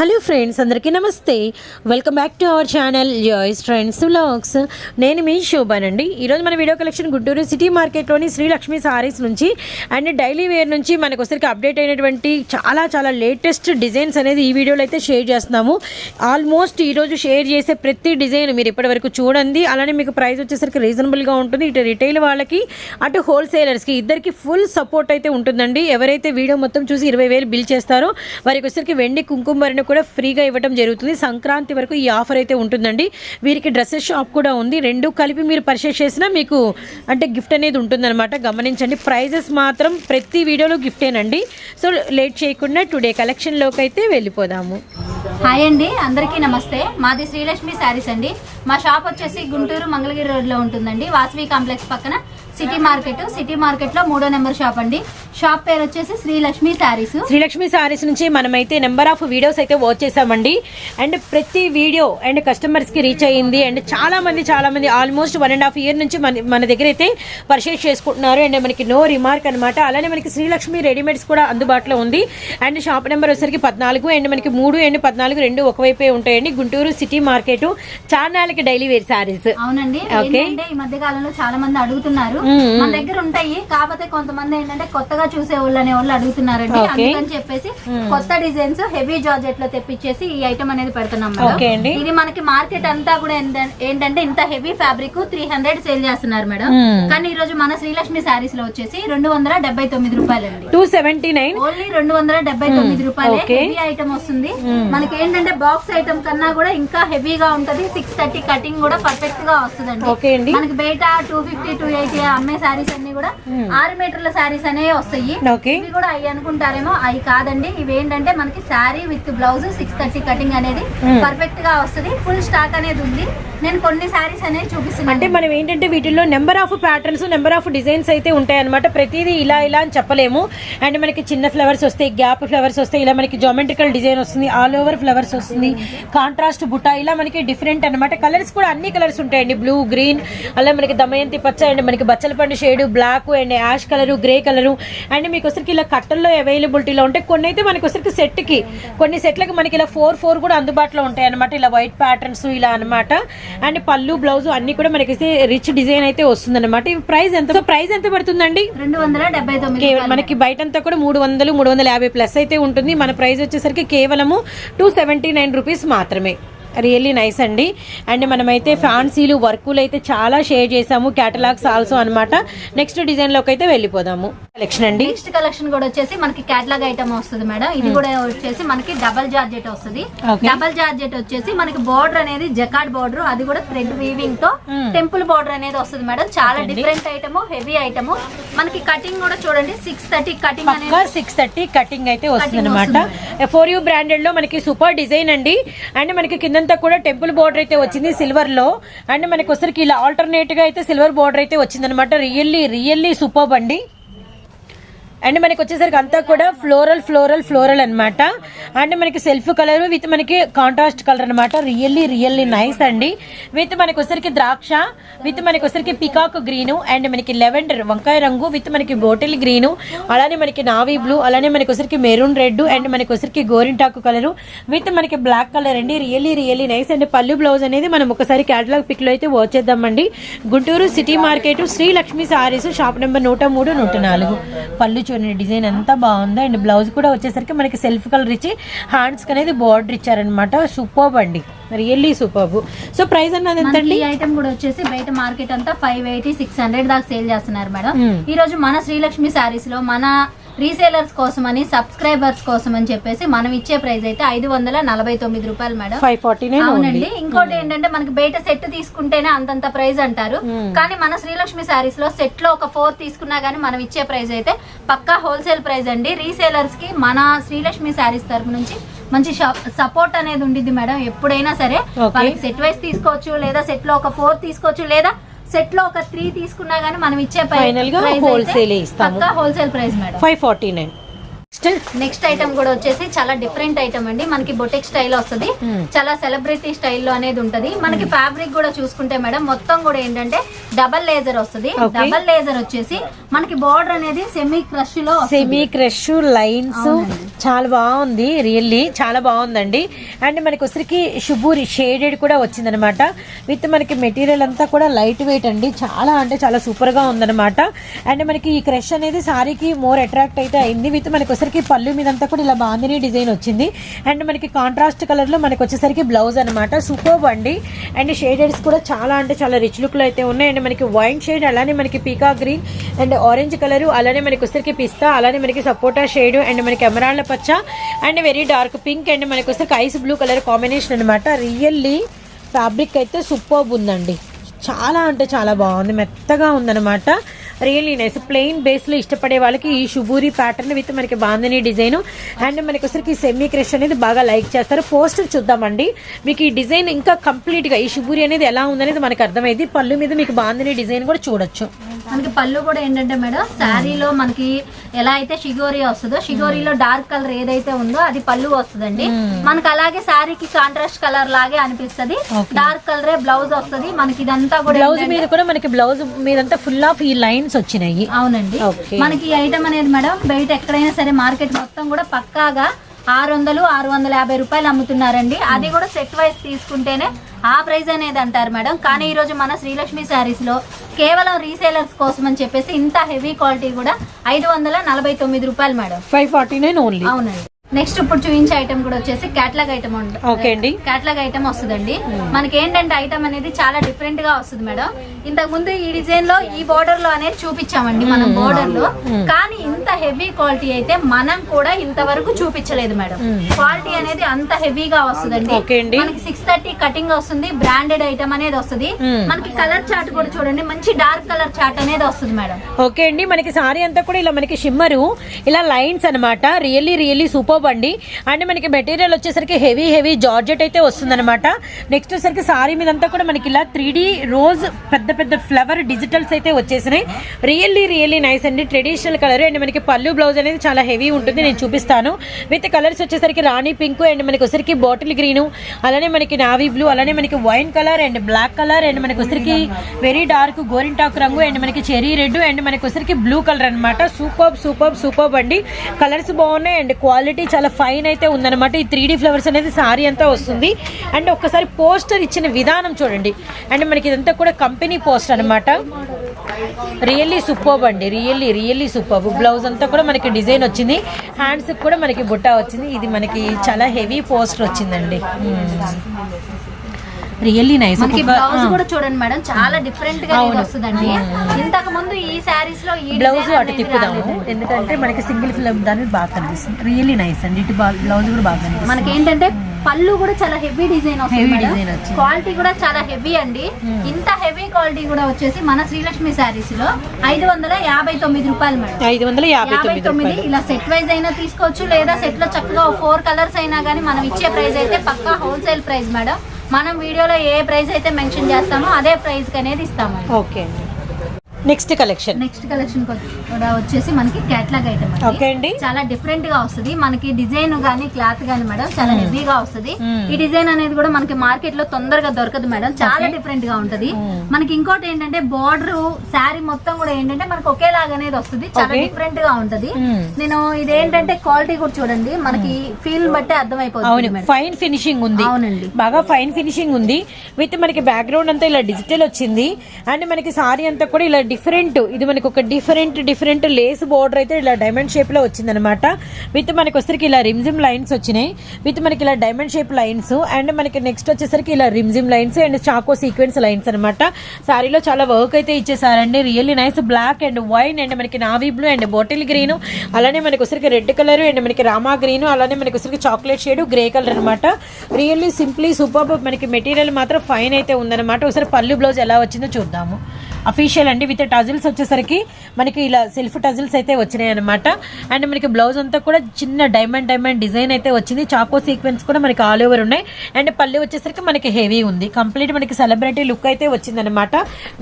Hello friends అందరికీ నమస్తే. Welcome back to our channel Joy's friends vlogs నేను మీ శోభానండి. ఈరోజు మన వీడియో కలెక్షన్ గుంటూరు సిటీ మార్కెట్లోని శ్రీలక్ష్మి సారీస్ నుంచి అండ్ డైలీ వేర్ నుంచి మనకు వచ్చరికి అప్డేట్ అయినటువంటి చాలా చాలా లేటెస్ట్ డిజైన్స్ అనేది ఈ వీడియోలో అయితే షేర్ చేస్తున్నాము. ఆల్మోస్ట్ ఈరోజు షేర్ చేసే ప్రతి డిజైన్ మీరు ఇప్పటివరకు చూడండి. అలానే మీకు ప్రైస్ వచ్చేసరికి రీజనబుల్గా ఉంటుంది. ఇటు రిటైల్ వాళ్ళకి అటు హోల్సేలర్స్కి ఇద్దరికి ఫుల్ సపోర్ట్ అయితే ఉంటుందండి. ఎవరైతే వీడియో మొత్తం చూసి ఇరవై వేలు బిల్ చేస్తారో వారికి వచ్చరికి వెండి కుంకుమరిని కూడా ఫ్రీగా ఇవ్వడం జరుగుతుంది. సంక్రాంతి వరకు ఈ ఆఫర్ అయితే ఉంటుందండి. వీరికి డ్రెస్సెస్ షాప్ కూడా ఉంది. రెండు కలిపి మీరు పర్చేస్ చేసినా మీకు అంటే గిఫ్ట్ అనేది ఉంటుందన్నమాట. గమనించండి. ప్రైజెస్ మాత్రం ప్రతి వీడియోలో గిఫ్టేనండి సో లేట్ చేయకుండా టుడే కలెక్షన్లోకి అయితే వెళ్ళిపోదాము. హాయ్ అండి. అందరికీ నమస్తే. మాది శ్రీలక్ష్మి శారీస్ అండి. మా షాప్ వచ్చేసి గుంటూరు మంగళగిరి రోడ్లో ఉంటుందండి. వాసవి కాంప్లెక్స్ పక్కన. సిటీ మార్కెట్ సిటీ మార్కెట్లో మూడో నెంబర్ షాప్ అండి. షాప్ పేరు వచ్చేసి శ్రీలక్ష్మి శారీస్. శ్రీలక్ష్మి సారీస్ నుంచి మనమైతే నెంబర్ ఆఫ్ వీడియోస్ అయితే వాచ్ చేసామండి. అండ్ ప్రతి వీడియో అండ్ కస్టమర్స్కి రీచ్ అయ్యింది. అండ్ చాలా మంది చాలా మంది almost one and half year నుంచి మన మన దగ్గర అయితే పర్చేస్ చేసుకుంటున్నారు. అండ్ మనకి నో రిమార్క్ అనమాట అలానే మనకి శ్రీలక్ష్మి రెడీమేడ్స్ కూడా అందుబాటులో ఉంది. అండ్ షాప్ నెంబర్ వచ్చేసరికి పద్నాలుగు అండ్ మనకి మూడు అండ్ పద్నాలుగు రెండు ఒకవైపే ఉంటాయండి. గుంటూరు సిటీ మార్కెట్ చార్నాలకి డైలీ వేర్ సారీస్ అవునండి. ఈ మధ్య కాలంలో చాలా మంది అడుగుతున్నారు. మన దగ్గర ఉంటాయి. కాకపోతే కొంతమంది ఏంటంటే కొత్తగా చూసే వాళ్ళు అనే వాళ్ళు అడుగుతున్నారండి. అందుకని చెప్పేసి కొత్త డిజైన్స్ హెవీ జార్జెట్లో తెప్పించేసి ఈ ఐటమ్ అనేది పెడుతున్నాం మేడం. అండి. ఇది మనకి మార్కెట్ అంతా కూడా ఏంట- ఏంటంటే ఇంత heavy fabric three hundred sale చేస్తున్నారు మేడం. కానీ ఈ రోజు మన శ్రీలక్ష్మి శారీస్లో వచ్చేసి రెండు వందల డెబ్బై తొమ్మిది రూపాయలండి. Two seventy nine. ఓన్లీ రెండు వందల డెబ్బై తొమ్మిది రూపాయలే. హెవీ ఐటమ్ వస్తుంది. మనకి ఏంటంటే బాక్స్ ఐటమ్ కన్నా కూడా ఇంకా హెవీగా ఉంటది. సిక్స్ థర్టీ కటింగ్ కూడా పర్ఫెక్ట్గా వస్తుందండి అండి. మనకి బయట టూ ఫిఫ్టీ టూ ఎయిటీ అమ్మే శారీస్ అన్ని కూడా ఆరు మీటర్ల శారీస్ అనేవి వస్తాయి. ఇవి కూడా అవి అనుకుంటారేమో అవి కాదండి. ఇవి ఏంటంటే మనకి saree with blouse six thirty cutting అనేది పర్ఫెక్ట్గా వస్తుంది. ఫుల్ స్టాక్ అనేది ఉంది. నేను కొన్ని శారీస్ అనేవి అంటే చూపిస్తున్నాను మనం ఏంటంటే వీటిల్లో number of patterns number of designs అయితే ఉంటాయి అనమాట ప్రతిదీ ఇలా ఇలా అని చెప్పలేము. అండ్ మనకి చిన్న ఫ్లవర్స్ వస్తాయి గ్యాప్ ఫ్లవర్స్ వస్తాయి ఇలా మనకి జోమెట్రికల్ డిజైన్ వస్తుంది ఆల్ ఓవర్ ఫ్లవర్స్ వస్తుంది. కాంట్రాస్ట్ బుట్ట ఇలా మనకి డిఫరెంట్ అనమాట కలర్స్ కూడా అన్ని కలర్స్ ఉంటాయండి. బ్లూ గ్రీన్ అలా మనకి దమయంతి పచ్చ అండ్ మనకి బచ్చల పండు shade black and ash colour grey colour. And మీకు వచ్చరికి ఇలా కట్టల్లో అవైలబిలిటీలో ఉంటాయి కొన్ని అయితే మనకి వచ్చరికి సెట్కి కొన్ని సెట్లకి మనకి ఇలా ఫోర్ ఫోర్ కూడా అందుబాటులో ఉంటాయి అనమాట ఇలా వైట్ ప్యాటర్న్స్ ఇలా అన్నమాట. అండ్ పళ్ళు బ్లౌజ్ అన్ని కూడా మనకి రిచ్ డిజైన్ అయితే వస్తుంది అనమాట ఇవి ప్రైస్ ఎంత? ప్రైస్ ఎంత పడుతుందండి. మనకి బయటంతా కూడా మూడు వందలు మూడు వందల యాభై ప్లస్ అయితే ఉంటుంది. మన ప్రైస్ వచ్చేసరికి కేవలము టూ సెవెంటీ నైన్ రూపీస్ మాత్రమే. రియల్లీ నైస్ అండి. అండ్ మనమైతే ఫ్యాన్సీలు వర్కులు అయితే చాలా షేర్ చేసాము. క్యాటలాగ్స్ ఆల్సో అనమాట నెక్స్ట్ డిజైన్లోకి అయితే వెళ్ళిపోదాము. కలెక్షన్ అండి. నెక్స్ట్ కలెక్షన్ కూడా వచ్చేసి మనకి కేటలాగ్ ఐటమ్ వస్తుంది మేడం. ఇది కూడా వచ్చేసి మనకి డబల్ జార్జెట్ వస్తుంది. డబల్ జార్జెట్ వచ్చేసి మనకి బోర్డర్ అనేది జకాడ్ బోర్డర్ అది కూడా థ్రెడ్ వీవింగ్తో టెంపుల్ బోర్డర్ అనేది వస్తుంది మేడం. చాలా డిఫరెంట్ ఐటమ్ హెవీ ఐటమ్ మనకి కటింగ్ కూడా చూడండి సిక్స్ థర్టీ కటింగ్ అనేది సిక్స్ థర్టీ కటింగ్ అయితే వస్తుంది. అనమాట ఫోర్ యూ బ్రాండెడ్లో మనకి సూపర్ డిజైన్ అండి. అండ్ మనకి ఇదంతా కూడా టెంపుల్ బోర్డర్ అయితే వచ్చింది సిల్వర్లో అండ్ మనకి వచ్చరికి ఇలా ఆల్టర్నేట్గా అయితే సిల్వర్ బోర్డర్ అయితే వచ్చింది అనమాట రియల్లీ రియల్లీ సూపర్ అండి. అండ్ మనకి వచ్చేసరికి అంతా కూడా ఫ్లోరల్ ఫ్లోరల్ ఫ్లోరల్ అన్నమాట. అండ్ మనకి సెల్ఫ్ కలర్ విత్ మనకి కాంట్రాస్ట్ కలర్ అన్నమాట. రియల్లీ రియల్లీ నైస్ అండి. విత్ మనకి వచ్చరికి ద్రాక్ష విత్ మనకి వచ్చరికి పికాక్ గ్రీన్ అండ్ మనకి లెవెండర్ వంకాయ రంగు విత్ మనకి బోటిల్ గ్రీన్ అలానే మనకి నావీ బ్లూ అలానే మనకి వచ్చరికి మెరూన్ రెడ్ అండ్ మనకి వచ్చరికి గోరింటాకు కలర్ విత్ మనకి బ్లాక్ కలర్ అండి. రియల్లీ రియల్లీ నైస్ అండ్ పళ్ళు బ్లౌజ్ అనేది మనం ఒకసారి క్యాటలాగ్ పిక్లో అయితే వచ్చేద్దామండి Guntur city market Sri Lakshmi sarees shop number నూట మూడు నూట నాలుగు. పళ్ళు చూడండి డిజైన్ ఎంత బాగుందో. అండ్ బ్లౌజ్ కూడా వచ్చేసరికి మనకి సెల్ఫ్ కలర్ ఇచ్చి హ్యాండ్స్ అనేది బార్డర్ ఇచ్చారనమాట సూపర్బ్ అండి. Really superb. సో ప్రైస్ అన్నది ఎంత ఈ ఐటమ్ కూడా వచ్చేసి బయట మార్కెట్ అంతా ఫైవ్ ఎయిటీ సిక్స్ హండ్రెడ్ దాకా సేల్ చేస్తున్నారు మేడం. Hmm. ఈ రోజు మన శ్రీలక్ష్మి శారీస్లో మన రీసేలర్స్ కోసం అని సబ్స్క్రైబర్స్ కోసం అని చెప్పేసి మనం ఇచ్చే ప్రైస్ అయితే ఐదు వందల నలభై తొమ్మిది రూపాయలు మేడం. ఫైవ్ ఫార్టీ అవునండి. ఇంకోటి ఏంటంటే మనకి బయట సెట్ తీసుకుంటేనే అంతంత ప్రైస్ అంటారు. కానీ మన శ్రీలక్ష్మి శారీస్లో సెట్లో ఒక ఫోర్ తీసుకున్నా గానీ మనం ఇచ్చే ప్రైస్ అయితే పక్కా హోల్సేల్ ప్రైస్ అండి. రీసేలర్స్కి మన శ్రీలక్ష్మి శారీస్ తరపు నుంచి మంచి సపోర్ట్ అనేది ఉండిద్ది మేడం ఎప్పుడైనా సరే. వాళ్ళకి సెట్ వైస్ తీసుకోవచ్చు లేదా సెట్లో ఒక ఫోర్ తీసుకోవచ్చు లేదా సెట్లో ఒక త్రీ తీసుకున్నా గానీ మనం ఇచ్చే గా ఇస్తాము. పక్కా wholesale price madam. Five forty nine next next item కూడా వచ్చేసి చాలా డిఫరెంట్ ఐటమ్ అండి. మనకి బొటెక్ స్టైల్ వస్తుంది. Hmm. చాలా సెలబ్రిటీ స్టైల్లో అనేది ఉంటది. మనకి ఫ్యాబ్రిక్ కూడా చూసుకుంటే మేడం మొత్తం కూడా ఏంటంటే డబల్ లేజర్ వస్తుంది. డబల్ లేజర్ వచ్చేసి మనకి బార్డర్ అనేది సెమీ క్రష్లో. సెమీ క్రష్ లైన్స్ చాలా బాగుంది రియల్లీ చాలా బాగుందండి. అండ్ మనకి వచ్చరికి షుబూరి షేడెడ్ కూడా వచ్చిందనమాట. విత్ మనకి మెటీరియల్ అంతా కూడా లైట్ వెయిట్ అండి. చాలా అంటే చాలా సూపర్గా ఉందన్నమాట అండ్ మనకి ఈ క్రష్ అనేది సారీకి మోర్ అట్రాక్ట్ అయితే అయింది. విత్ మనకి వచ్చేసరికి పళ్ళు మీదంతా కూడా ఇలా బాందిని డిజైన్ వచ్చింది. అండ్ మనకి కాంట్రాస్ట్ కలర్లో మనకి వచ్చేసరికి బ్లౌజ్ అనమాట సూపర్ అండి. అండ్ షేడెడ్స్ కూడా చాలా అంటే చాలా రిచ్ లుక్లో అయితే ఉన్నాయి. అండ్ మనకి వైన్ షేడ్ అలానే మనకి peacock green and orange colour అలానే మనకి వచ్చేసరికి పిస్తా అలానే మనకి సపోటా షేడ్ అండ్ మనకి ఎమరాళ్ళ పచ్చ and very dark pink and మనకి వచ్చేసరికి ఐస్ బ్లూ కలర్ కాంబినేషన్ అనమాట రియల్లీ ఫ్యాబ్రిక్ అయితే సూపర్ ఉందండి. చాలా అంటే చాలా బాగుంది. మెత్తగా ఉందన్నమాట. రియల్లీ నైస్ ప్లెయిన్ బేస్లో ఇష్టపడే వాళ్ళకి ఈ షుబూరి ప్యాటర్న్ విత్ మనకి బాందని డిజైన్ అండ్ మనకి వచ్చరికి సెమీ క్రష్ అనేది బాగా లైక్ చేస్తారు. పోస్టర్ చూద్దామండి. మీకు ఈ డిజైన్ ఇంకా కంప్లీట్గా ఈ షుబూరి అనేది ఎలా ఉందనేది మనకు అర్థమైంది. పళ్ళు మీద మీకు బాందని డిజైన్ కూడా చూడొచ్చు. మనకి పళ్ళు కూడా ఏంటంటే మేడం శారీలో మనకి ఎలా అయితే షిగోరి వస్తుందో షిగోరిలో డార్క్ కలర్ ఏదైతే ఉందో అది పళ్ళు వస్తుందండి. మనకి అలాగే శారీకి కాంట్రాస్ట్ కలర్ లాగే అనిపిస్తది. డార్క్ కలరే బ్లౌజ్ వస్తది. మనకి ఇదంతా కూడా బ్లౌజ్ మీద కూడా మనకి బ్లౌజ్ మీదంతా ఫుల్ ఆఫ్ ఈ లైన్స్ వచ్చినాయి. అవునండి. మనకి ఈ ఐటమ్ అనేది మేడం బయట ఎక్కడైనా సరే మార్కెట్ మొత్తం కూడా పక్కాగా ఆరు వందలు ఆరు వందల యాభై రూపాయలు అమ్ముతున్నారండి. అది కూడా సెట్ వైజ్ తీసుకుంటేనే ఆ ప్రైస్ అనేది అంటారు మేడం. కానీ ఈ రోజు మన శ్రీలక్ష్మి శారీస్లో కేవలం రీసేలర్స్ కోసం అని చెప్పేసి ఇంత హెవీ క్వాలిటీ కూడా ఐదు వందల నలభై తొమ్మిది రూపాయలు madam. Five forty nine only. అవునండి. నెక్స్ట్ ఇప్పుడు చూపించే ఐటమ్ కూడా వచ్చేసి క్యాట్లాగ్ ఐటమ్ ఓకే అండి. క్యాట్లాగ్ ఐటమ్ వస్తుందండి. మనకి ఏంటంటే ఐటమ్ అనేది చాలా డిఫరెంట్గా వస్తుంది మేడం. ఇంతకు ముందు ఈ డిజైన్లో ఈ బోర్డర్లో అనేది చూపించామండి మనం బోర్డర్లో. కానీ ఇంత హెవీ క్వాలిటీ అయితే మనం కూడా ఇంతవరకు చూపించలేదు మేడం. క్వాలిటీ అనేది అంత హెవీగా వస్తుందండి. మనకి సిక్స్ థర్టీ కటింగ్ వస్తుంది బ్రాండెడ్ ఐటమ్ అనేది వస్తుంది. మనకి కలర్ చార్ట్ కూడా చూడండి మంచి డార్క్ కలర్ చార్ట్ అనేది వస్తుంది మేడం. ఓకే అండి. మనకి సారీ అంతా కూడా ఇలా మనకి షిమ్మరు ఇలా లైన్స్ అన్నమాట. రియల్లీ రియల్లీ సూపర్ అండి అండ్ మనకి మెటీరియల్ వచ్చేసరికి హెవీ హెవీ జార్జెట్ అయితే వస్తుందన్నమాట. నెక్స్ట్ వచ్చేసరికి సారీ మీదంతా కూడా మనకి ఇలా త్రీ రోజ్ పెద్ద పెద్ద ఫ్లవర్ డిజిటల్స్ అయితే వచ్చేసినాయి. రియల్లీ రియల్లీ నైస్ అండి. ట్రెడిషనల్ కలర్ అండ్ మనకి పళ్ళు బ్లౌజ్ అనేది చాలా హెవీ ఉంటుంది. నేను చూపిస్తాను. విత్ కలర్స్ వచ్చేసరికి రాణి పింక్ అండ్ మనకి వచ్చరికి బాటిల్ గ్రీన్ అలానే మనకి నావీ బ్లూ అలానే మనకి wine colour and black colour and మనకి వచ్చరికి వెరీ డార్క్ గోరింటాక్ రంగు అండ్ మనకి చెరీ రెడ్ అండ్ మనకి వచ్చరికి బ్లూ కలర్ అన్నమాట. సూపర్ సూపర్ సూపర్ అండి. కలర్స్ బాగున్నాయి అండ్ క్వాలిటీ చాలా ఫైన్ అయితే ఉందన్నమాట. ఈ త్రీ ఫ్లవర్స్ అనేది సారీ అంతా వస్తుంది. అండ్ ఒక్కసారి పోస్టర్ ఇచ్చిన విధానం చూడండి. అండ్ మనకి ఇదంతా కూడా కంపెనీ పోస్టర్ అన్నమాట. రియల్లీ సూపర్ అండి. రియల్లీ రియల్లీ సూపర్ బ్లౌజ్ అంతా కూడా మనకి డిజైన్ వచ్చింది. హ్యాండ్స్కి కూడా మనకి బుట్ట వచ్చింది. ఇది మనకి చాలా హెవీ పోస్టర్ వచ్చిందండి. Hmm. రియల్లీ నైస్ మనకి బ్లౌజ్ కూడా చూడండి మేడం చాలా డిఫరెంట్గా. వస్తుందండి. ఇంతకు ముందు ఈ శారీస్లో ఈ బ్లౌజ్ అటు తిప్పుదాము. రాలేదు. ఎందుకంటే మనకి సింగిల్ ఫిల్మ్ దాని బాగా కనిపిస్తుంది. రియల్లీ నైస్ అండి. ఇటు బ్లౌజ్ కూడా బాగా కనిపిస్తుంది. మనకి ఏంటంటే పళ్ళు కూడా చాలా హెవీ డిజైన్ వస్తుంది. క్వాలిటీ కూడా చాలా హెవీ అండి. ఇంత హెవీ క్వాలిటీ కూడా వచ్చేసి మన శ్రీలక్ష్మి శారీస్లో ఐదు వందల యాభై తొమ్మిది రూపాయలు మేడం. ఐదు వందల యాభై తొమ్మిది ఇలా సెట్ వైజ్ అయినా తీసుకోవచ్చు లేదా సెట్లో చక్కగా ఫోర్ కలర్స్ అయినా కానీ మనం ఇచ్చే ప్రైస్ అయితే పక్కా హోల్సేల్ ప్రైస్ మేడం. మనం వీడియోలో ఏ ప్రైస్ అయితే మెన్షన్ చేస్తామో అదే ప్రైస్ అనేది ఇస్తాము ఓకే అండి. నెక్స్ట్ కలెక్షన్ నెక్స్ట్ కలెక్షన్ కూడా వచ్చేసి మనకి క్యాట్లాగ్ ఐటమ్ ఓకే అండి. చాలా డిఫరెంట్గా వస్తుంది. మనకి డిజైన్ గానీ క్లాత్ గానీ మేడం చాలా హెవీగా వస్తుంది. Hmm. ఈ డిజైన్ అనేది కూడా మనకి మార్కెట్లో తొందరగా దొరకదు మేడం. చాలా డిఫరెంట్గా ఉంటది. Hmm. మనకి ఇంకోటి ఏంటంటే బార్డర్ శారీ మొత్తం కూడా ఏంటంటే మనకి ఒకేలాగా అనేది వస్తుంది. చాలా. డిఫరెంట్గా ఉంటది. Hmm. నేను ఇదేంటంటే క్వాలిటీ కూడా చూడండి. మనకి ఫీల్ బట్టి అర్థమైపోతుంది ఫైన్ ఫినిషింగ్ ఉంది. అవునండి. బాగా ఫైన్ ఫినిషింగ్ ఉంది. విత్ మనకి బ్యాక్గ్రౌండ్ అంతా ఇలా డిజిటల్ వచ్చింది. అండ్ మనకి సారీ అంతా కూడా ఇలా డిఫరెంట్ ఇది మనకి ఒక డిఫరెంట్ డిఫరెంట్ లేస్ బోర్డర్ అయితే ఇలా డైమండ్ షేప్లో వచ్చింది అనమాట విత్ మనకి వచ్చరికి ఇలా రిమ్జిమ్ లైన్స్ వచ్చినాయి. విత్ మనకి ఇలా డైమండ్ షేప్ లైన్స్ అండ్ మనకి నెక్స్ట్ వచ్చేసరికి ఇలా రిమ్జిమ్ లైన్స్ అండ్ చాకో సీక్వెన్స్ లైన్స్ అనమాట సారీలో చాలా వర్క్ అయితే ఇచ్చేసారండి. Really nice black and wine and మనకి navy blue and bottle green అలానే మనకి వచ్చరికి రెడ్ కలర్ అండ్ మనకి రామా గ్రీన్ అలానే మనకి వచ్చరికి చాక్లెట్ షేడ్ గ్రే కలర్ అనమాట రియల్లీ సింప్లీ సూపర్ మనకి మెటీరియల్ మాత్రం ఫైన్ అయితే ఉందన్నమాట. ఒకసారి పళ్ళు బ్లౌజ్ ఎలా వచ్చిందో చూద్దాము. అఫీషియల్ అండి విత్ టజిల్స్ వచ్చేసరికి మనకి ఇలా సెల్ఫ్ టజిల్స్ అయితే వచ్చినాయి అనమాట అండ్ మనకి బ్లౌజ్ అంతా కూడా చిన్న డైమండ్ డైమండ్ డిజైన్ అయితే వచ్చింది. చాకో సీక్వెన్స్ కూడా మనకి ఆల్ ఓవర్ ఉన్నాయి. అండ్ పళ్ళు వచ్చేసరికి మనకి హెవీ ఉంది. కంప్లీట్ మనకి సెలబ్రిటీ లుక్ అయితే వచ్చింది అనమాట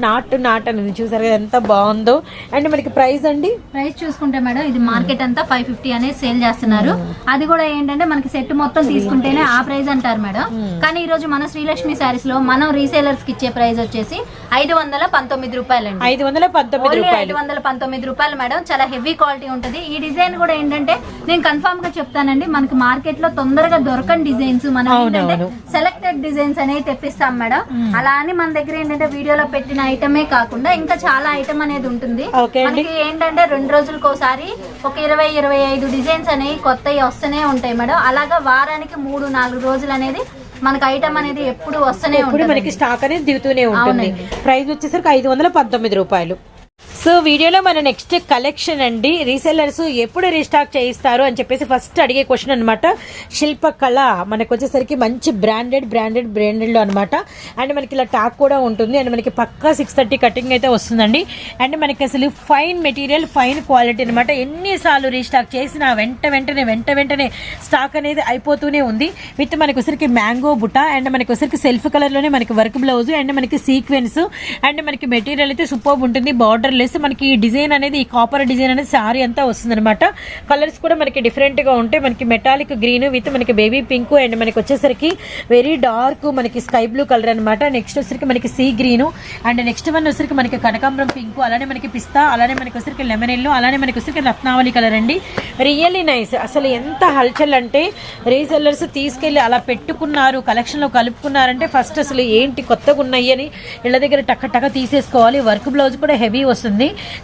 నాట్ నాట్ అని చూసారు కదా ఎంత బాగుందో. అండ్ మనకి ప్రైస్ అండి? ప్రైస్ చూసుకుంటే మేడం ఇది మార్కెట్ అంతా ఫైవ్ ఫిఫ్టీ అనేది సేల్ చేస్తున్నారు. అది కూడా ఏంటంటే మనకి సెట్ మొత్తం తీసుకుంటేనే ఆ ప్రైస్ అంటారు మేడం. కానీ ఈ రోజు మన శ్రీలక్ష్మి శారీస్లో మనం రీసేలర్స్కి ఇచ్చే ప్రైస్ వచ్చేసి ఐదు వందల పంతొమ్మిది రూపాయలండి. ఐదు వందల పంతొమ్మిది రూపాయలు. ఐదు వందల పంతొమ్మిది రూపాయలు మేడం. చాలా హెవీ క్వాలిటీ ఉంటుంది. ఈ డిజైన్ కూడా ఏంటంటే నేను కన్ఫర్మ్గా చెప్తానండి మనకి మార్కెట్లో తొందరగా దొరకని డిజైన్స్ మనం ఏంటంటే. సెలెక్టెడ్ డిజైన్స్ అనేవి తెప్పిస్తాం మేడం. అలా అని మన దగ్గర ఏంటంటే వీడియోలో పెట్టిన ఐటమే కాకుండా ఇంకా చాలా ఐటమ్ అనేది ఉంటుంది. అండి. మనకి ఏంటంటే రెండు రోజులకు ఒకసారి ఒక ఇరవై ఇరవై ఐదు డిజైన్స్ అనేవి కొత్తవి వస్తూనే ఉంటాయి మేడం. అలాగా వారానికి మూడు నాలుగు రోజులు అనేది మనకి ఐటమ్ అనేది ఎప్పుడు వస్తూనే ఉంటుంది మనకి స్టాక్ అనేది దిగుతూనే ఉంటుంది. ప్రైస్ వచ్చేసరికి ఐదు వందల పంతొమ్మిది రూపాయలు. సో వీడియోలో మన నెక్స్ట్ కలెక్షన్ అండి. రీసెల్లర్స్ ఎప్పుడు రీస్టాక్ చేయిస్తారు అని చెప్పేసి ఫస్ట్ అడిగే క్వశ్చన్ అనమాట శిల్పకళ మనకు వచ్చేసరికి మంచి బ్రాండెడ్ బ్రాండెడ్ బ్రాండెడ్లో అనమాట అండ్ మనకి ఇలా టాక్ కూడా ఉంటుంది. అండ్ మనకి పక్కా సిక్స్ థర్టీ కటింగ్ అయితే వస్తుందండి. అండ్ మనకి అసలు ఫైన్ మెటీరియల్ ఫైన్ క్వాలిటీ అనమాట ఎన్నిసార్లు రీస్టాక్ చేసినా వెంట వెంటనే వెంట వెంటనే స్టాక్ అనేది అయిపోతూనే ఉంది. విత్ మనకి వచ్చరికి మ్యాంగో బుట్ట అండ్ మనకి వచ్చరికి సెల్ఫ్ కలర్లోనే మనకి వర్క్ బ్లౌజ్ అండ్ మనకి సీక్వెన్స్ అండ్ మనకి మెటీరియల్ అయితే సూపర్ ఉంటుంది. బార్డర్లెస్ లెస్ మనకి ఈ డిజైన్ అనేది ఈ కాపర్ డిజైన్ అనేది సారీ అంతా వస్తుందనమాట కలర్స్ కూడా మనకి డిఫరెంట్గా ఉంటాయి మనకి మెటాలిక్ గ్రీన్ విత్ మనకి బేబీ పింక్ అండ్ మనకి వచ్చేసరికి వెరీ డార్క్ మనకి స్కై బ్లూ కలర్ అనమాట నెక్స్ట్ వచ్చేసరికి మనకి sea green and next one వచ్చేసరికి మనకి కనకాంబరం పింక్ అలానే మనకి పిస్తా అలానే మనకి వచ్చరికి లెమన్ ఎల్లో అలానే మనకి వచ్చరికి రత్నావళి కలర్ అండి. రియల్లీ నైస్ అసలు ఎంత హల్చల్ అంటే రీసెల్లర్స్ తీసుకెళ్ళి అలా పెట్టుకున్నారు కలెక్షన్లో కలుపుకున్నారంటే ఫస్ట్ అసలు ఏంటి కొత్తగా ఉన్నాయి అని ఇళ్ళ దగ్గర టక్క టక్క తీసేసుకోవాలి. వర్క్ బ్లౌజ్ కూడా హెవీ వస్తుంది.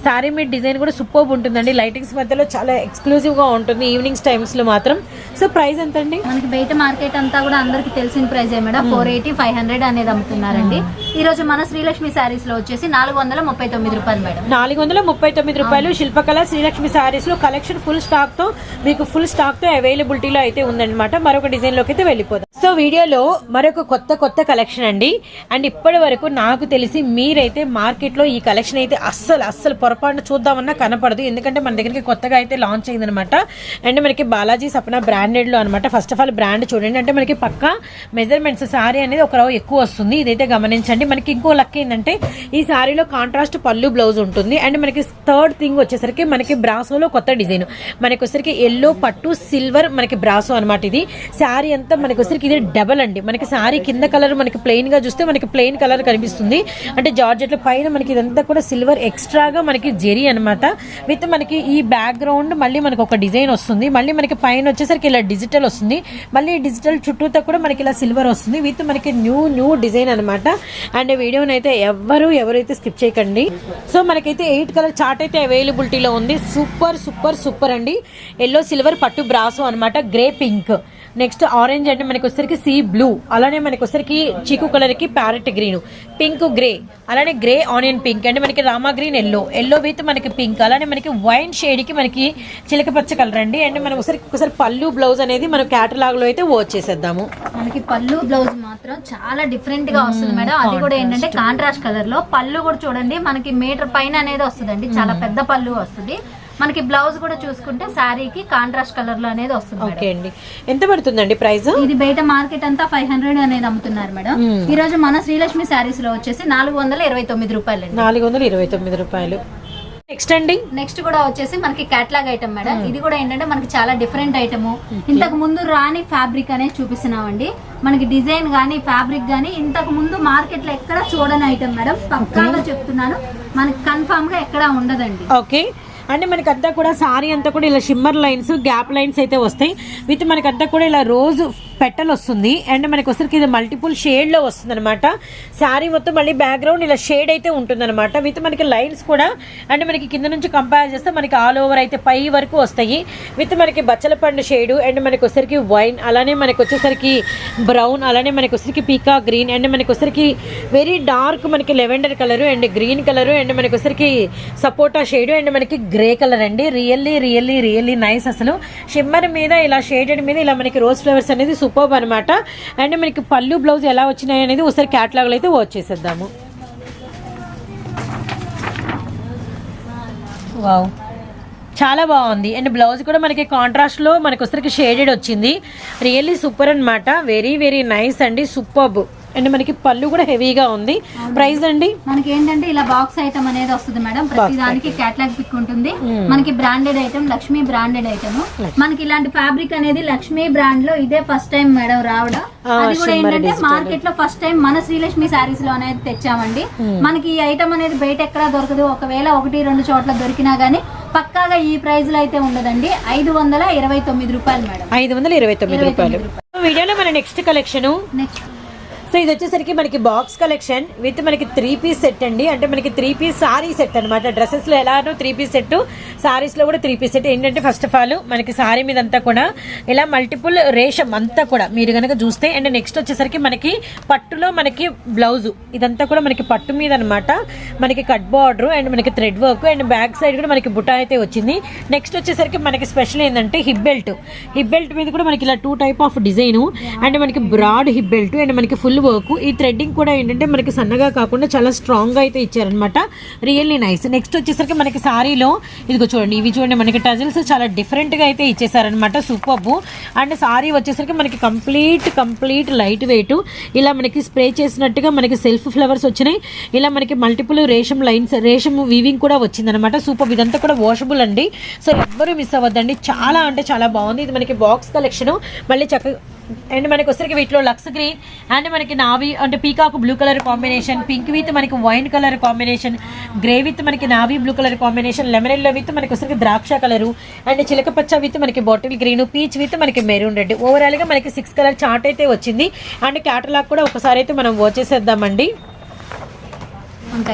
సారీ మీ డిజైన్ కూడా సూపర్ ఉంటుందండి. లైటింగ్స్ మధ్యలో చాలా ఎక్స్క్లూజివ్గా ఉంటుంది. ఈవినింగ్స్ టైమ్స్లో మాత్రం. సో ప్రైస్ ఎంత అండి మనకి బయట మార్కెట్ అంతా కూడా అందరికి తెలిసిన price madam. Four eighty five hundred అనేది అమ్ముతున్నారండి. ఈ రోజు మన శ్రీలక్ష్మి శారీస్లో వచ్చేసి నాలుగు వందల ముప్పై తొమ్మిది రూపాయలు మేడం. నాలుగు వందల ముప్పై తొమ్మిది రూపాయలు శిల్పకళ శ్రీలక్ష్మి సారీస్లో కలెక్షన్ ఫుల్ స్టాక్తో మీకు ఫుల్ స్టాక్తో అవైలబిలిటీలో అయితే ఉందన్నమాట. మరొక డిజైన్లోకి అయితే వెళ్ళిపోదాం. సో వీడియోలో మరొక కొత్త కొత్త కలెక్షన్ అండి. అండ్ ఇప్పటి వరకు నాకు తెలిసి మీరైతే మార్కెట్లో ఈ కలెక్షన్ అయితే అస్సలు అస్సలు పొరపాటున చూద్దామన్నా కనపడదు. ఎందుకంటే మన దగ్గరికి కొత్తగా అయితే లాంచ్ అయిందనమాట. అండ్ మనకి బాలాజీ సప్న బ్రాండెడ్లో అనమాట. ఫస్ట్ ఆఫ్ ఆల్ బ్రాండ్ చూడండి. అంటే మనకి పక్క మెజర్మెంట్స్ సారీ అనేది ఒక రవ్వ ఎక్కువ వస్తుంది. ఇదైతే గమనించండి. మనకి ఇంకో లక్ ఏంటంటే ఈ సారీలో కాంట్రాస్ట్ పళ్ళు బ్లౌజ్ ఉంటుంది. అండ్ మనకి థర్డ్ థింగ్ వచ్చేసరికి మనకి బ్రాసోలో కొత్త డిజైన్ మనకి వచ్చరికి ఎల్లో పట్టు సిల్వర్ మనకి బ్రాసో అనమాట ఇది. శారీ అంతా మనకి వచ్చరికి ఇది డబల్ అండి. మనకి శారీ కింద కలర్ మనకి ప్లెయిన్గా చూస్తే మనకి ప్లెయిన్ కలర్ కనిపిస్తుంది. అంటే జార్జెట్ పైన మనకి ఇదంతా కూడా సిల్వర్ ఎక్స్ట్రా ఎక్స్ట్రాగా మనకి జెరీ అన్నమాట. విత్ మనకి ఈ బ్యాక్గ్రౌండ్ మళ్ళీ మనకి ఒక డిజైన్ వస్తుంది. మళ్ళీ మనకి పైన వచ్చేసరికి ఇలా డిజిటల్ వస్తుంది. మళ్ళీ డిజిటల్ చుట్టూతో కూడా మనకి ఇలా సిల్వర్ వస్తుంది. విత్ మనకి న్యూ న్యూ డిజైన్ అనమాట అండ్ వీడియోని అయితే ఎవరు ఎవరైతే స్కిప్ చేయకండి. సో మనకైతే ఎయిట్ కలర్ చార్ట్ అయితే అవైలబిలిటీలో ఉంది. సూపర్ సూపర్ సూపర్ అండి. ఎల్లో సిల్వర్ పట్టు బ్రాసో అన్నమాట. Grey pink. నెక్స్ట్ ఆరెంజ్ అంటే మనకి వచ్చరికి సీ బ్లూ. అలానే మనకి వచ్చరికి చీకు కలర్కి ప్యారెట్ గ్రీన్. Pink grey. అలానే గ్రే ఆనియన్ పింక్. అంటే మనకి రామా గ్రీన్ ఎల్లో. ఎల్లో విత్ మనకి పింక్. అలానే మనకి వైన్ షేడ్కి మనకి చిలక పచ్చ కలర్ అండి. అండ్ మనం ఒకసారి ఒకసారి పళ్ళు బ్లౌజ్ అనేది మనం క్యాటలాగ్లో అయితే వర్క్ చేసేద్దాము. మనకి పళ్ళు బ్లౌజ్ మాత్రం చాలా డిఫరెంట్గా వస్తుంది మేడం. అది కూడా ఏంటంటే కాంట్రాస్ట్. కలర్లో పళ్ళు కూడా చూడండి మనకి మీటర్ పైన అనేది వస్తుందండి. చాలా పెద్ద పళ్ళు వస్తుంది. మనకి బ్లౌజ్ కూడా చూసుకుంటే శారీకి కాంట్రాస్ట్ కలర్లో అనేది వస్తుంది. ఓకే అండి. ఎంత పడుతుందండి ప్రైస్? ఇది బయట మార్కెట్ అంతా ఫైవ్ హండ్రెడ్ అనేది అమ్ముతున్నారు మేడం. ఈ రోజు మన శ్రీలక్ష్మి శారీస్లో వచ్చేసి నాలుగు వందల ఇరవై తొమ్మిది రూపాయలు నాలుగు వందల ఇరవై తొమ్మిది రూపాయలు. నెక్స్ట్ అండి. నెక్స్ట్ కూడా వచ్చేసి మనకి కేటలాగ్ ఐటమ్ మేడం. ఇది కూడా ఏంటంటే మనకి చాలా డిఫరెంట్ ఐటమ్ ఇంతకు ముందు రాని ఫ్యాబ్రిక్ అనేది చూపిస్తున్నామండి. మనకి డిజైన్ గానీ ఫ్యాబ్రిక్ గానీ ఇంతకు ముందు మార్కెట్లో ఎక్కడ చూడని ఐటమ్ మేడం. పక్కాగా చెప్తున్నాను. మనకి కన్ఫామ్గా ఎక్కడ ఉండదండి. ఓకే. అంటే మనకంతా కూడా సారీ అంతా కూడా ఇలా షిమ్మర్ లైన్స్ గ్యాప్ లైన్స్ అయితే వస్తాయి. విత్ మనకంతా కూడా ఇలా రోజు పెట్టలు వస్తుంది. అండ్ మనకి వచ్చరికి ఇది మల్టిపుల్ షేడ్లో వస్తుంది అనమాట శారీ మొత్తం మళ్ళీ బ్యాక్గ్రౌండ్ ఇలా షేడ్ అయితే ఉంటుంది అనమాట విత్ మనకి లైన్స్ కూడా అండ్ మనకి కింద నుంచి కంపేర్ చేస్తే మనకి ఆల్ ఓవర్ అయితే పై వరకు వస్తాయి. విత్ మనకి బచ్చల పండు షేడ్ అండ్ మనకి వచ్చరికి వైన్ అలానే మనకి వచ్చేసరికి బ్రౌన్ అలానే మనకి వచ్చరికి పీకా గ్రీన్ అండ్ మనకి వచ్చరికి వెరీ డార్క్ మనకి lavender colour and green colour and మనకి వచ్చరికి సపోటా షేడ్ అండ్ మనకి గ్రే కలర్ అండి. రియల్లీ రియల్లీ రియల్లీ నైస్ అసలు. షిమ్మర్ మీద ఇలా షేడెడ్ మీద ఇలా మనకి రోజ్ ఫ్లవర్స్ అనేది సూపర్ అనమాట అండ్ మనకి పళ్ళు బ్లౌజ్ ఎలా వచ్చినాయి అనేది ఒకసారి క్యాటలాగ్లో అయితే వర్క్ చేసేద్దాము వావ్ చాలా బాగుంది. అండ్ బ్లౌజ్ కూడా మనకి కాంట్రాస్ట్లో మనకు ఒకసారికి షేడెడ్ వచ్చింది. రియల్లీ సూపర్ అన్నమాట. వెరీ వెరీ నైస్ అండి. సూపర్బ్ అండ్ మనకి పళ్ళు కూడా హెవీగా ఉంది. ప్రైస్ అండి? మనకి ఏంటంటే ఇలా బాక్స్ ఐటమ్ అనేది వస్తుంది మేడం. ప్రతి దానికి క్యాట్లాగ్ పిక్ ఉంటుంది. మనకి branded item Lakshmi branded item మనకి ఇలాంటి ఫ్యాబ్రిక్ అనేది లక్ష్మీ బ్రాండ్లో ఇదే ఫస్ట్ టైం మేడం రావడం. అది కూడా ఏంటంటే. మార్కెట్లో ఫస్ట్ టైం మన శ్రీలక్ష్మి శారీస్లో అనేది తెచ్చామండి. మనకి ఈ ఐటమ్ అనేది బయట ఎక్కడా దొరకదు. ఒకవేళ ఒకటి రెండు చోట్ల దొరికినా గానీ పక్కాగా ఈ ప్రైస్లో అయితే ఉండదండి. ఐదు వందల ఇరవై తొమ్మిది రూపాయలు మేడం. ఐదు వందల ఇరవై తొమ్మిది రూపాయలు. వీడియోలో మన నెక్స్ట్ కలెక్షన్ నెక్స్ట్ సో ఇది వచ్చేసరికి మనకి బాక్స్ కలెక్షన్ విత్ మనకి త్రీ పీస్ సెట్ అండి. అంటే మనకి త్రీ పీస్ సారీ సెట్ అనమాట డ్రెస్సెస్లో ఎలానో త్రీ పీస్ సెట్ సారీస్లో కూడా త్రీ పీస్ సెట్ ఏంటంటే ఫస్ట్ ఆఫ్ ఆల్ మనకి సారీ మీద అంతా కూడా ఇలా మల్టిపుల్ రేషం అంతా కూడా మీరు గనక చూస్తే అండ్ నెక్స్ట్ వచ్చేసరికి మనకి పట్టులో మనకి బ్లౌజ్ ఇదంతా కూడా మనకి పట్టు మీద అనమాట మనకి కట్ బార్డర్ అండ్ మనకి thread work and back side కూడా మనకి బుటా అయితే వచ్చింది. నెక్స్ట్ వచ్చేసరికి మనకి స్పెషల్ ఏంటంటే హిప్ బెల్ట్ హిప్ బెల్ట్ మీద కూడా మనకి ఇలా two type of design and మనకి బ్రాడ్ హిప్ బెల్ట్ అండ్ మనకి ఫుల్ వర్క్ ఈ థ్రెడ్డింగ్ కూడా ఏంటంటే మనకి సన్నగా కాకుండా చాలా స్ట్రాంగ్గా అయితే ఇచ్చారనమాట రియల్లీ నైస్ నెక్స్ట్ వచ్చేసరికి మనకి సారీలో ఇదిగో చూడండి ఇవి చూడండి మనకి టజిల్స్ చాలా డిఫరెంట్గా అయితే ఇచ్చేసారనమాట సూపర్ అండ్ సారీ వచ్చేసరికి మనకి కంప్లీట్ కంప్లీట్ లైట్ వెయిట్ ఇలా మనకి స్ప్రే చేసినట్టుగా మనకి సెల్ఫ్ ఫ్లవర్స్ వచ్చినాయి. ఇలా మనకి మల్టిపుల్ రేషం లైన్స్ రేషం వీవింగ్ కూడా వచ్చిందనమాట సూపర్ ఇదంతా కూడా వాషబుల్ అండి. సో ఎవ్వరూ మిస్ అవ్వద్దండి. చాలా అంటే చాలా బాగుంది. ఇది మనకి బాక్స్ కలెక్షన్ మళ్ళీ చక్కగా అండ్ మనకి వచ్చరికి వీటిలో లక్స్ గ్రీన్ అండ్ మనకి నావీ అంటే peacock blue colour combination pink with మనకి wine colour combination grey with మనకి navy blue colour combination lemon yellow with మనకి వస్తుంది ద్రాక్ష కలరు అండ్ చిలక పచ్చ విత్ మనకి బాటిల్ గ్రీన్ పీచ్ విత్ మనకి మెరూన్ రెడ్ ఓవరాల్గా మనకి సిక్స్ కలర్ చార్ట్ అయితే వచ్చింది. అండ్ క్యాటలాగ్ కూడా ఒకసారి అయితే మనం వచ్చేసేద్దామండి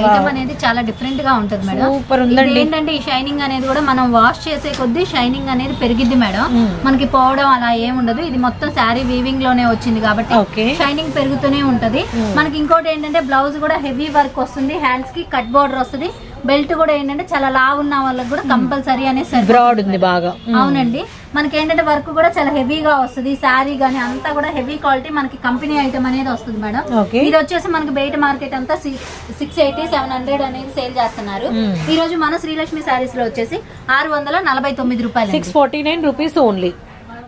ఐటమ్ అనేది చాలా డిఫరెంట్గా ఉంటుంది మేడం. Super ఉందండి. ఏంటంటే ఈ షైనింగ్ అనేది కూడా మనం వాష్ చేసే కొద్దీ షైనింగ్ అనేది పెరిగిద్ది మేడం. మనకి పోవడం అలా ఏం ఉండదు. ఇది మొత్తం శారీ వీవింగ్లోనే వచ్చింది కాబట్టి. షైనింగ్ పెరుగుతూనే ఉంటది. మనకి ఇంకోటి ఏంటంటే బ్లౌజ్ కూడా హెవీ వర్క్ వస్తుంది. హ్యాండ్స్కి కట్ బోర్డర్ వస్తుంది. బెల్ట్ కూడా ఏంటంటే చాలా లావు ఉన్న వాళ్ళకి కూడా కంపల్సరీ అనేది బ్రాడ్ ఉంది బాగా. అవునండి. మనకి ఏంటంటే వర్క్ కూడా చాలా హెవీగా వస్తుంది. శారీ గానీ అంతా కూడా హెవీ క్వాలిటీ మనకి కంపెనీ ఐటమ్ అనేది వస్తుంది మేడం. ఇది వచ్చేసి మనకి బయట మార్కెట్ అంతా సిక్స్ ఎయిటీ సెవెన్ హండ్రెడ్ అనేది సేల్ చేస్తున్నారు. ఈ రోజు మన శ్రీలక్ష్మి శారీస్లో వచ్చేసి ఆరు వందల నలభై తొమ్మిది రూపాయలు six forty nine rupees only